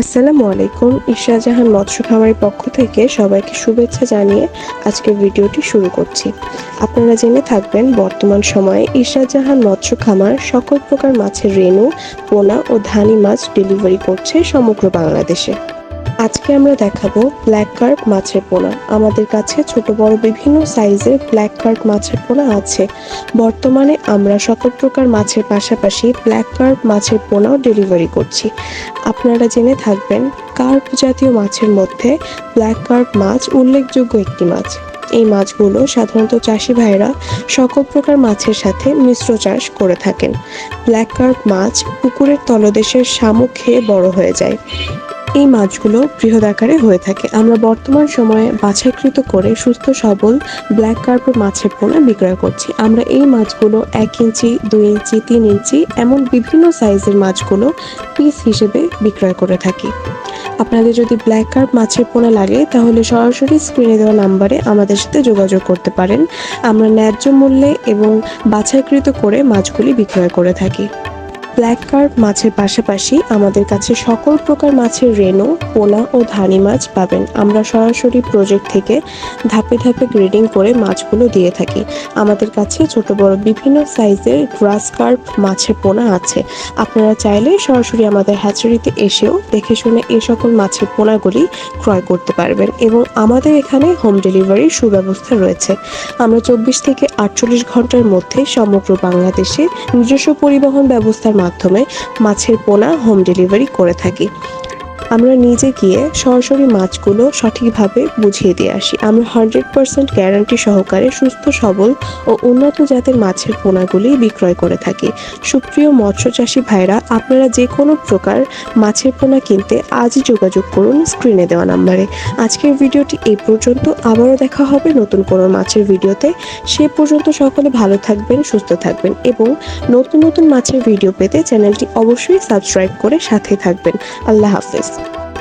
আসসালামু আলাইকুম। ঈশা জাহান মৎস্য খামারের পক্ষ থেকে সবাইকে শুভেচ্ছা জানিয়ে আজকের ভিডিওটি শুরু করছি। আপনারা জেনে থাকবেন, বর্তমান সময়ে ঈশা জাহান মৎস্য খামার সকল প্রকার মাছের রেণু, পোনা ও ধানি মাছ ডেলিভারি করছে সমগ্র বাংলাদেশে। আজকে আমরা দেখাবো ব্ল্যাক কার্প মাছের পোনা। আমাদের কাছে ছোট, বড় বিভিন্ন সাইজের ব্ল্যাক কার্প মাছের পোনা আছে। বর্তমানে আমরা সকল প্রকার মাছের পাশাপাশি ব্ল্যাক কার্প মাছের পোনাও ডেলিভারি করছি। আপনারা জেনে থাকবেন কার্প জাতীয় মাছের মধ্যে ব্ল্যাক কার্প মাছ উল্লেখযোগ্য একটি মাছ। এই মাছগুলো সাধারণত চাষি ভাইরা সকল প্রকার মাছের সাথে মিশ্র চাষ করে থাকেন। ব্ল্যাক কার্প মাছ পুকুরের তলদেশের শামুক খেয়ে বড় হয়ে যায়। এই মাছগুলো বৃহৎ আকারে হয়ে থাকে। আমরা বর্তমান সময়ে বাছাইকৃত করে সুস্থ, সবল ব্ল্যাক কার্পের মাছের পোনা বিক্রয় করছি। আমরা এই মাছগুলো এক ইঞ্চি, দুই ইঞ্চি, তিন ইঞ্চি এমন বিভিন্ন সাইজের মাছগুলো পিস হিসেবে বিক্রয় করে থাকি। আপনাদের যদি ব্ল্যাক কার্প মাছের পোনা লাগে, তাহলে সরাসরি স্ক্রিনে দেওয়া নাম্বারে আমাদের সাথে যোগাযোগ করতে পারেন। আমরা ন্যায্য মূল্যে এবং বাছাইকৃত করে মাছগুলি বিক্রয় করে থাকি। ব্ল্যাক কার্প মাছের পাশাপাশি আমাদের কাছে সকল প্রকার মাছের রেনু পোনা ও ধানি মাছ পাবেন। আমরা সরাসরি প্রজেক্ট থেকে ধাপে ধাপে গ্রেডিং করে মাছগুলো দিয়ে থাকি। আমাদের কাছে ছোট বড় বিভিন্ন সাইজের গ্রাস কার্প মাছের পোনা আছে। আপনারা চাইলে সরাসরি আমাদের হ্যাচারিতে এসেও দেখে শুনে এই সকল মাছের পোনাগুলি ক্রয় করতে পারবেন এবং আমাদের এখানে হোম ডেলিভারির সুব্যবস্থা রয়েছে। আমরা চব্বিশ থেকে আটচল্লিশ ঘণ্টার মধ্যে সমগ্র বাংলাদেশে নিজস্ব পরিবহন ব্যবস্থার মাধ্যমে মাছের পোনা হোম ডেলিভারি করে থাকি। আমরা নিজে গিয়ে সরাসরি মাছগুলো সঠিকভাবে বুঝিয়ে দিয়ে আসি। আমরা হান্ড্রেড পার্সেন্ট গ্যারান্টি সহকারে সুস্থ, সবল ও উন্নত জাতের মাছের পোনাগুলি বিক্রয় করে থাকি। সুপ্রিয় মৎস্য চাষী ভাইরা, আপনারা যে কোনো প্রকার মাছের পোনা কিনতে আজই যোগাযোগ করুন স্ক্রিনে দেওয়া নাম্বারে। আজকের ভিডিওটি এই পর্যন্ত। আবারও দেখা হবে নতুন কোনো মাছের ভিডিওতে। সে পর্যন্ত সকলে ভালো থাকবেন, সুস্থ থাকবেন এবং নতুন নতুন মাছের ভিডিও পেতে চ্যানেলটি অবশ্যই সাবস্ক্রাইব করে সাথে থাকবেন। আল্লাহ হাফেজ। guys.